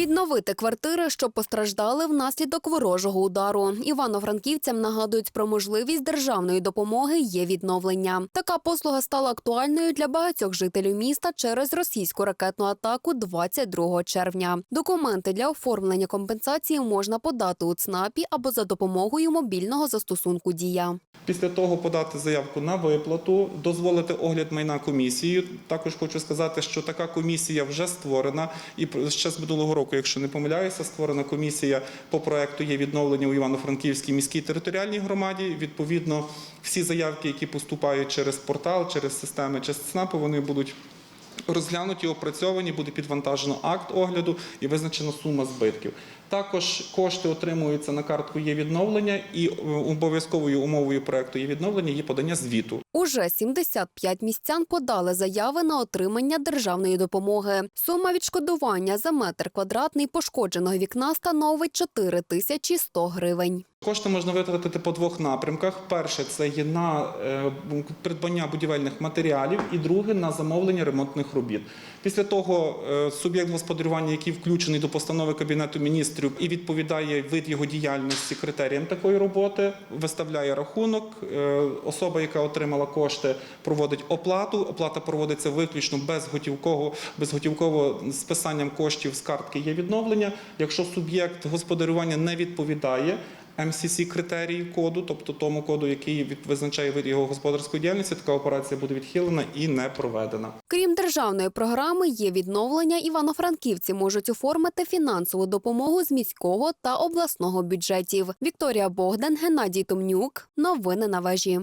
Відновити квартири, що постраждали внаслідок ворожого удару. Івано-франківцям нагадують про можливість державної допомоги є відновлення. Така послуга стала актуальною для багатьох жителів міста через російську ракетну атаку 22 червня. Документи для оформлення компенсації можна подати у ЦНАПі або за допомогою мобільного застосунку Дія. Після того подати заявку на виплату, дозволити огляд майна комісією. Також хочу сказати, що така комісія вже створена, і ще з минулого року, якщо не помиляюся, створена комісія по проекту є відновлення у Івано-Франківській міській територіальній громаді. Відповідно, всі заявки, які поступають через портал, через системи через ЦНАПи, вони будуть. Розглянуті, опрацьовані, буде підвантажено акт огляду і визначена сума збитків. Також кошти отримуються на картку є відновлення, і е, обов'язковою умовою проекту є відновлення є подання звіту. Уже 75 містян подали заяви на отримання державної допомоги. Сума відшкодування за метр квадратний пошкодженого вікна становить 4 тисячі 100 гривень. Кошти можна витратити по двох напрямках: перше це є на е, придбання будівельних матеріалів, і друге на замовлення ремонтних робіт. Після того е, суб'єкт господарювання, який включений до постанови кабінету міністрів і відповідає вид його діяльності критеріям такої роботи, виставляє рахунок. Е, Особа, яка отримала кошти, проводить оплату. Оплата проводиться виключно безготівково, безготівково списанням коштів з картки є відновлення. Якщо суб'єкт господарювання не відповідає. МСС критерії коду, тобто тому коду, який визначає вид його господарської діяльності, така операція буде відхилена і не проведена. Крім державної програми, є відновлення. Івано-франківці можуть оформити фінансову допомогу з міського та обласного бюджетів. Вікторія Богдан, Геннадій Томнюк. Новини на вежі.